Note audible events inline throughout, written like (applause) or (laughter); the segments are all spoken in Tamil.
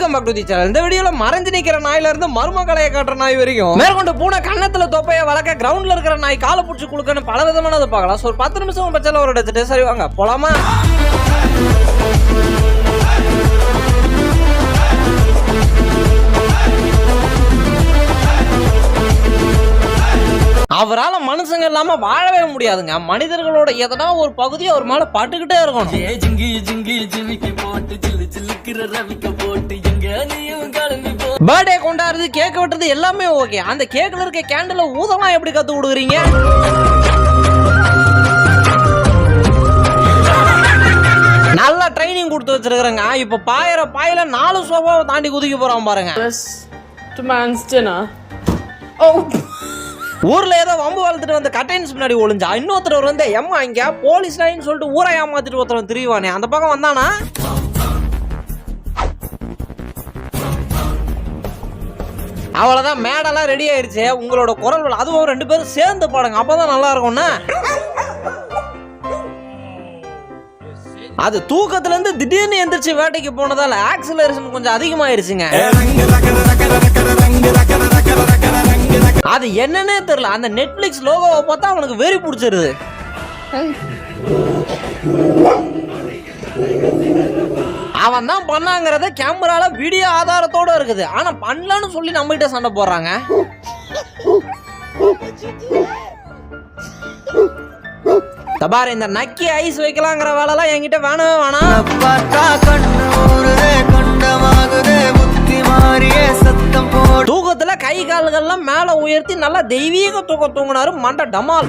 Welcome back to the channel. இந்த வீடியோல மறைஞ்சு நிக்கிற நாயில இருந்து மர்ம கலையை காட்டுற நாய் வரைக்கும். மேற்கொண்டு பூனை கன்னத்துல தொப்பைய வளர்க்க கிரவுண்ட்ல இருக்கிற நாய் காலை பிடிச்சி குளுக்கன்னு பல விதமானது பார்க்கலாம். ஸோ ஒரு பத்து நிமிஷம் பட்சத்தில் ஒரு எடுத்துட்டு சரி வாங்க போலாமா? அவரால மனுஷங்க இல்லாம வாழவே முடியாதுங்க. மனிதர்களோட எதனா ஒரு பகுதி அவர் மேல பட்டுக்கிட்டே இருக்கணும். பர்த்டே கொண்டாடுறது கேக் வெட்டுறது எல்லாமே ஓகே அந்த கேக்ல இருக்க கேண்டில் ஊதலாம் எப்படி கத்து கொடுக்குறீங்க? நல்லா ட்ரைனிங் கொடுத்து வச்சிருக்கிறேங்க. இப்ப பாயிர பாயில நாலு சோபாவை தாண்டி குதிக்க போறான் பாருங்க. ஊர்ல ஏதோ வம்பு வளர்த்துட்டு வந்த கட்டைன்ஸ் முன்னாடி ஒளிஞ்சா இன்னொருத்தர் வந்து எம்மா இங்க போலீஸ் லைன் சொல்லிட்டு ஊரை ஏமாத்திட்டு ஒருத்தர் திரிவானே அந்த பக்கம் வந்தானா? அவ்வளோதான் மேடெல்லாம் ரெடி ஆயிடுச்சு உங்களோட குரல் அதுவும் ரெண்டு பேரும் சேர்ந்து பாடுங்க. அப்பதான் நல்லா இருக்கும்னா அது தூக்கத்துல இருந்து திடீர்னு எந்திரிச்சு வேட்டைக்கு போனதால ஆக்சிலரேஷன் கொஞ்சம் அதிகமாயிருச்சுங்க. அது என்னன்னே தெரியல. அந்த நெட்ஃபிளிக்ஸ் லோகோவை பார்த்தா அவனுக்கு வெறி பிடிச்சிருது. அவன் தான் பண்ணாங்கிறத கேமரால வீடியோ ஆதாரத்தோட இருக்குது. ஆனா பண்ணலன்னு சொல்லி நம்ம கிட்ட சண்டை போடுறாங்க. தபார் இந்த நக்கி ஐஸ் வைக்கலாங்கிற வேலைலாம் என்கிட்ட வேணவே வேணாம். மாறியே தூக்கத்துல கை கால்கள்லாம் மேல உயர்த்தி நல்லா தெய்வீக தூக்கம் தூங்கினாரு மண்ட டமால்.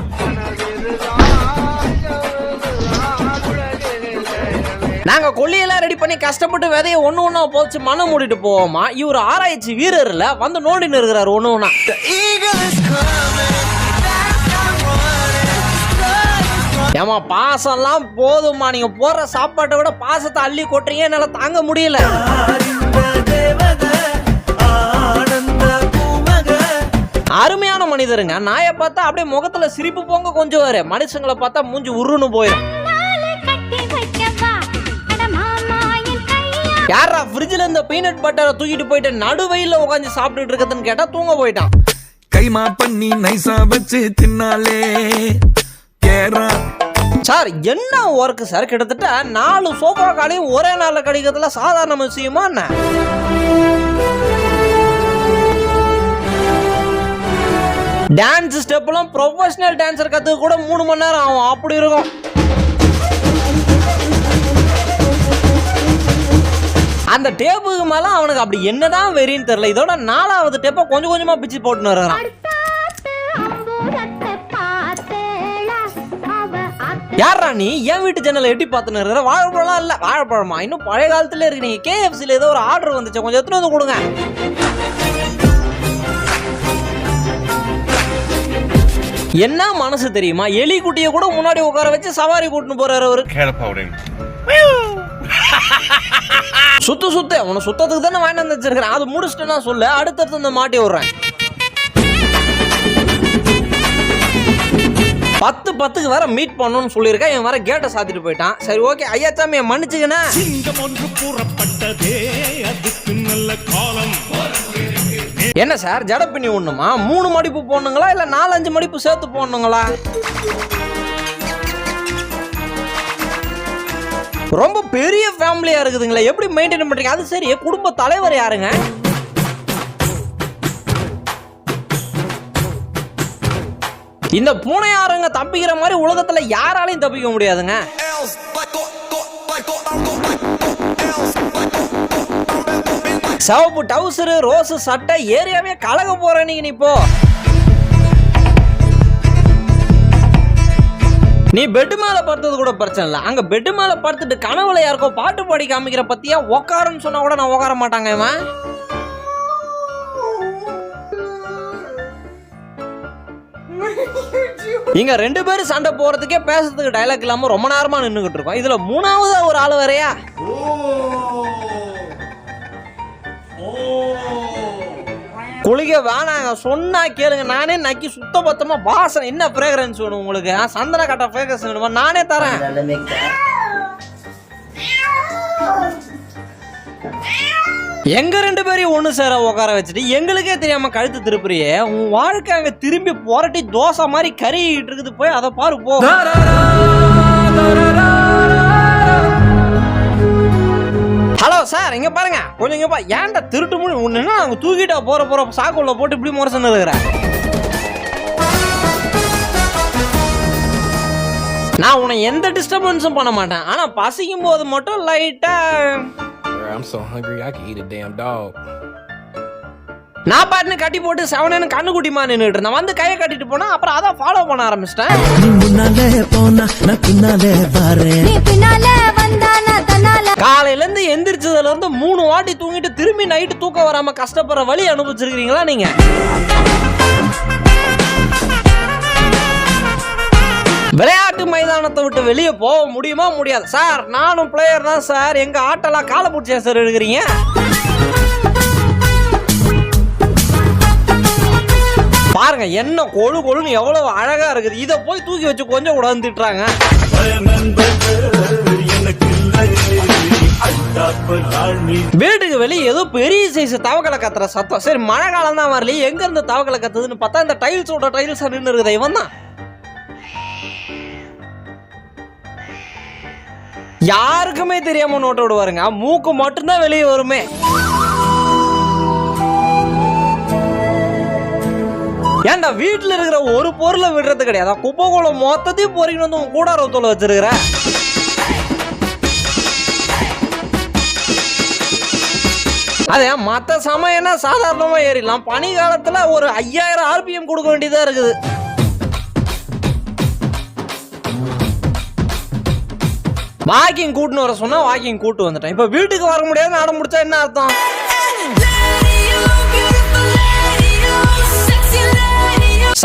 நாங்க கொல்லியெல்லாம் ரெடி பண்ணி கஷ்டப்பட்டு விதைய ஒண்ணு ஒண்ணா போச்சு மனம் மூடிட்டு போவோமா இவர் ஆராய்ச்சி வீரர் இல்ல வந்து நோண்டின்னு இருக்கிறாரு ஒண்ணு ஒண்ணா. ஏமா பாசம்லாம் போதுமா நீங்க போடுற சாப்பாட்டை விட பாசத்தை அள்ளி கொட்டுறீங்க என்னால தாங்க முடியல. அருமையான மனிதருங்க. நாயை பார்த்தா அப்படியே முகத்துல சிரிப்பு பொங்க கொஞ்சம் வரு மனுஷங்களை பார்த்தா மூஞ்சி உருன்னு போயிடும் யாரா ஃப்ரிட்ஜில் இந்த பீனட் பட்டரை தூக்கிட்டு போயிட்டு நடுவெயில உட்காந்து சாப்பிட்டுட்டு இருக்கதுன்னு கேட்டா தூங்க போயிட்டான். கைமா பண்ணி நைசா வச்சு தின்னாலே. கேரா. சார் என்ன ஒர்க் சார்? கிட்டத்தட்ட நாலு சோஃபா காலையும் ஒரே நாள்ல கிடைக்கிறதுல சாதாரண விஷயமா என்ன? டான்ஸ் ஸ்டெப்லாம் ப்ரொஃபஷனல் டான்சர் கற்றுக்க கூட மூணு மணி நேரம் ஆகும். அப்படி இருக்கும். அந்த டேப்புக்கு மேல அவனுக்கு அப்படி என்னதான் வெறின்னு தெரியல. இதோட நாலாவது டேப்பை கொஞ்சம் கொஞ்சமா பிச்சு போட்டுன்னு அத்தை யாரா நீ? என் வீட்டு ஜன்னலை எட்டி பார்த்துன்னு இருக்கிற வாழைப்பழம் இல்ல. வாழைப்பழமா? இன்னும் பழைய காலத்துல இருக்கு. நீங்க கேஎஃப்சில ஏதோ ஒரு ஆர்டர் வந்துச்சு. கொஞ்சம் எடுத்துட்டு வந்து கொடுங்க. என்ன மனசு தெரியுமா? எலி குட்டியை கூட முன்னாடி உட்கார வச்சு சவாரி கூட்டின்னு போறாரு அவரு. (laughs) சுத்து சுத்து. உன சுத்தத்துக்கு தானே வாங்கிட்டு வந்து வச்சிருக்கிறேன் அது முடிச்சுட்டு நான் சொல்லு. அடுத்தடுத்து இந்த மாட்டி விடுறேன். பத்து பத்துக்கு வேற மீட் பண்ணணும்னு சொல்லியிருக்கேன். இவன் வேற கேட்டை சாத்திட்டு போயிட்டான். சரி ஓகே ஐயா சாமி என் மன்னிச்சுக்கண்ணே சிங்கம் ஒன்று கூறப்பட்டதே. அதுக்கு நல்ல காலம். என்ன சார்? ஜட பின்னி ஒண்ணுமா? மூணு மடிப்பு போடணுங்களா? இல்ல நாலஞ்சு மடிப்பு சேர்த்து போடணுங்களா? ரொம்ப பெரிய ஃபேமிலியா இருக்குதுங்களே. எப்படி மெயின்டைன் பண்றீங்க? அது சரி குடும்ப தலைவர் யாருங்க? இந்த பூனையாருங்க தப்பிக்கிற மாதிரி உலகத்துல யாராலையும் தப்பிக்க முடியாதுங்க. சிவப்பு டவுசரு ரோஸ் சட்டை ஏரியாவே கலக போற நீங்க நீ இப்போ. நீ பெட் மேல படுத்தது கூட பிரச்சனை இல்லை. அங்க பெட் மேல படுத்துட்டு கனவுல யாருக்கோ பாட்டு பாடி காமிக்கிற பத்தியா? உக்காருன்னு சொன்னா கூட நான் உட்கார மாட்டாங்க இவன். இங்க ரெண்டு பேரும் சண்டை போறதுக்கே பேசுறதுக்கு டைலாக் இல்லாம ரொம்ப நேரமா நின்னுகிட்டு இருக்கோம். இதுல மூணாவது ஒரு ஆள் வரையா குளிக்க வேணாங்க. சொன்னா கேளுங்க. நானே நக்கி சுத்த பத்தமா வாசனை என்ன ஃப்ரேக்ரன்ஸ் வேணும் உங்களுக்கு? சந்தன கட்ட ஃப்ரேக்ரன்ஸ் வேணுமா? நானே தரேன். எங்க ரெண்டு பேரையும் ஒண்ணு சேர உட்கார வச்சுட்டு எங்களுக்கே தெரியாம கழுத்து திருப்புறியே. உன் வாழ்க்கை அங்க திரும்பி புரட்டி தோசை மாதிரி கறிக்கிட்டு இருக்குது. போய் அதை பாரு போ. ஹலோ சார் இங்க பாருங்க. கொஞ்சம் இங்க பா ஏன்டா திருட்டு மொழி ஒண்ணு நாங்க தூக்கிட்டா போற போற சாக்குள்ள போட்டு இப்படி முரசன்னு இருக்கிறேன் நான் உன்னை எந்த டிஸ்டர்பன்ஸும் பண்ண மாட்டேன். ஆனா பசிக்கும் போது மட்டும் லைட்டா I'm so hungry I could eat a damn dog. நான் பாட்டுன்னு கட்டி போட்டு செவனேன்னு கண்ணுக்குட்டிமா நின்றுட்டு இருந்தேன். வந்து கையை கட்டிட்டு போனா அப்புறம் அதான் ஃபாலோ பண்ண ஆரம்பிச்சிட்டேன். நீ முன்னாலே போனா நான் பின்னாலே பாரு நீ பின்னால காலையில இருந்து எந்திரிச்சதுல இருந்து மூணு வாட்டி தூங்கிட்டு திரும்பி நைட்டு தூக்கம் வராம கஷ்டப்படுற வழி அனுபவிச்சிருக்கீங்களா நீங்க? விளையாட்டு மைதானத்தை விட்டு வெளியே போக முடியுமா முடியாது. சார் நானும் பிளேயர் தான் சார் எங்க ஆட்டெல்லாம் காலை பிடிச்சா சார் எடுக்கிறீங்க? பாருங்க என்ன கொழு கொழுன்னு எவ்வளவு அழகா இருக்குது. இதை போய் தூக்கி வச்சு கொஞ்சம் கூட வீட்டுக்கு வெளியே ஏதோ பெரிய சைஸ் தவக்கலை கத்துற சத்தம். சரி மழை காலம் தான் வரலையே எங்க இருந்து தவக்கலை கத்துதுன்னு பார்த்தா இந்த டைல்ஸோட டைல்ஸ் நின்று இருக்குது இவன் தான். யாருக்குமே தெரியாம நோட்டு விடுவாருங்க. மூக்கு மட்டும்தான் வெளியே வருமே. ஏன்டா வீட்டில் இருக்கிற ஒரு பொருளை விடுறது கிடையாது. குப்பை குளம் மொத்தத்தையும் பொறிக்கணும் வந்து உன் கூடாரத்துல வச்சிருக்கிற. அதே மற்ற சமயம்னா சாதாரணமாக ஏறிடலாம். பனி காலத்தில் ஒரு ஐயாயிரம் ஆர்பிஎம் கொடுக்க வேண்டியதாக இருக்குது. வாக்கிங் கூட்டுன்னு வர சொன்னால் வாக்கிங் கூட்டு வந்துட்டேன். இப்போ வீட்டுக்கு வர முடியாது நட முடிச்சா என்ன அர்த்தம்?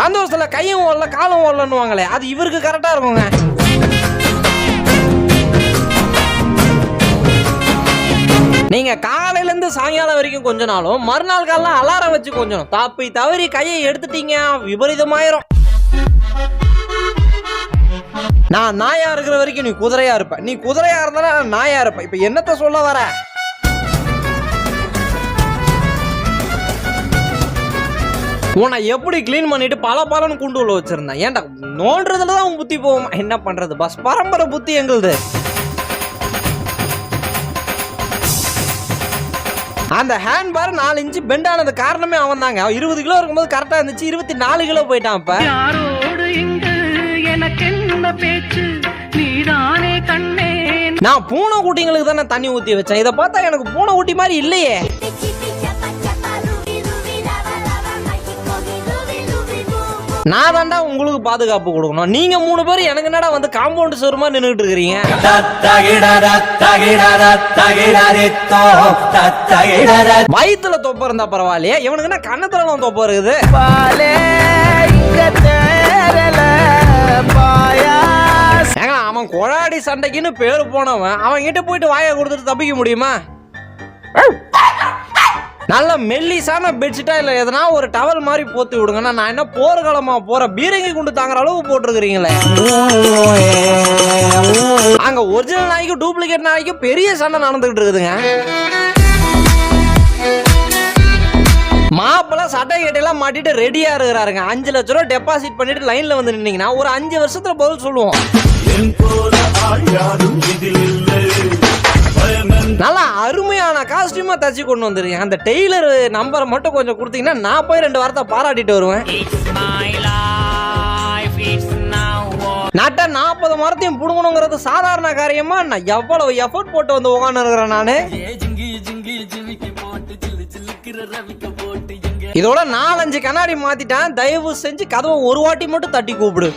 சந்தோஷத்தில் கையும் ஓடல காலும் ஓடலன்னுவாங்களே. அது இவருக்கு கரெக்டாக இருக்குங்க. காலையில இருந்து சாயங்காலம் வரைக்கும் கொஞ்ச நாளும் மறுநாள் காலம் அலாரம் வச்சு கொஞ்சம் தப்பி தவறி கையை எடுத்துட்டீங்க விபரீதமாயிரும். நான் நாயா இருக்கிற வரைக்கும் நீ குதிரையா இருப்ப. நீ குதிரையா இருந்தா நான் நாயா இருப்பேன் இப்ப என்னத்த சொல்ல வர? உன்னை எப்படி க்ளீன் பண்ணிட்டு பல பலன்னு குண்டு உள்ள வச்சிருந்தேன். ஏன்டா நோன்றதுல தான் உன் புத்தி போவோம் என்ன பண்றது பஸ் பரம்பரை புத்தி எங்களுது. அந்த ஹேண்ட் பார் நாலு இன்ச்சு பெண்ட் ஆனது காரணமே அவன் தாங்க இருபது கிலோ இருக்கும்போது கரெக்டா இருந்துச்சு. இருபத்தி நாலு கிலோ போயிட்டான் இப்ப. யாரோடு இங்கு எனக்கென்ன பேச்சு? நீதானே கண்ணே. நான் பூனை குட்டிங்களுக்கு தானே தண்ணி ஊத்தி வச்சேன். இதை பார்த்தா எனக்கு பூனை குட்டி மாதிரி இல்லையே. நான் தாண்டா உங்களுக்கு பாதுகாப்பு கொடுக்கணும். நீங்க மூணு பேர் எனக்கு என்னடா வந்து காம்பவுண்ட் சோறுமா நின்றுட்டு இருக்கிறீங்க? வயிற்றுல தொப்பை இருந்தா பரவாயில்லையே. இவனுக்கு என்ன கண்ணத்துல தொப்பை இருக்குது? பாலே ஏங்க அவன் கொழாடி சண்டைக்குன்னு பேர் போனவன். அவன் கிட்ட போயிட்டு வாயை கொடுத்துட்டு தப்பிக்க முடியுமா? நல்ல மெல்லிசான பெட்ஷீட்டா இல்ல எதனா ஒரு டவல் மாதிரி போத்து விடுங்கன்னா நான் என்ன போர்க்களமா போற பீரங்கி குண்டு தாங்குற அளவு போட்டிருக்கிறீங்களே. அங்க ஒரிஜினல் நாய்க்கும் டூப்ளிகேட் நாய்க்கும் பெரிய சண்டை நடந்துகிட்டு இருக்குதுங்க. மாப்பிள்ள சட்டை கட்டையெல்லாம் மாட்டிட்டு ரெடியா இருக்கிறாருங்க. அஞ்சு லட்ச ரூபா டெபாசிட் பண்ணிட்டு லைன்ல வந்து நின்னீங்கன்னா ஒரு அஞ்சு வருஷத்துல பதில் சொல்லுவோம். நல்லா அருமையான காஸ்டியூமா தச்சு கொண்டு வந்துருக்கீங்க. அந்த டெய்லர் நம்பரை மட்டும் கொஞ்சம் கொடுத்தீங்கன்னா நான் போய் ரெண்டு வாரத்தை பாராட்டிட்டு வருவேன். நட்ட நாற்பது மரத்தையும் புடுங்கணுங்கிறது சாதாரண காரியமா? நான் எவ்வளவு எஃபோர்ட் போட்டு வந்து உட்காந்து இருக்கிறேன் நானு இதோட நாலஞ்சு கண்ணாடி மாத்திட்டேன். தயவு செஞ்சு கதவை ஒரு வாட்டி மட்டும் தட்டி கூப்பிடு.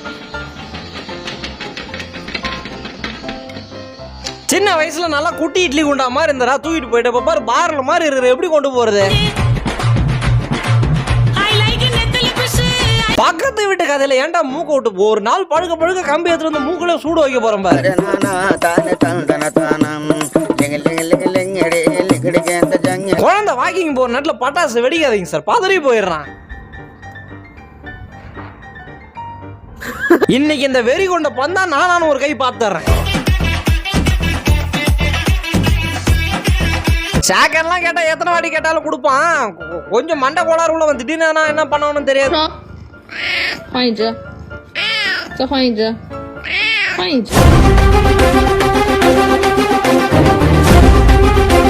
சின்ன வயசுல நல்லா குட்டி இட்லி குண்டா மாதிரி இருந்தா தூக்கிட்டு போயிட்டு. இப்ப பாரு பார்ல மாதிரி இருக்கிற எப்படி கொண்டு போறது? பக்கத்து வீட்டு கதையில ஏன்டா மூக்க விட்டு? ஒரு நாள் பழுக்க பழுக்க கம்பி எடுத்துட்டு வந்து மூக்குல சூடு வைக்க போறேன் பாரு. குழந்தை வாக்கிங் போற நேரத்துல பட்டாசு வெடிக்காதீங்க சார். பதறி போயிடுறான். இன்னைக்கு இந்த வெறி கொண்ட பந்தா நானானு ஒரு கை பார்த்துறேன். சேகர்லாம் கேட்டால் எத்தனை வாட்டி கேட்டாலும் கொடுப்பான். கொஞ்சம் மண்டை கோளாறு உள்ள திடீர்னு நான் என்ன பண்ணணும் தெரியாது. Fine sir fine sir fine 换一只，再换一只，换一只。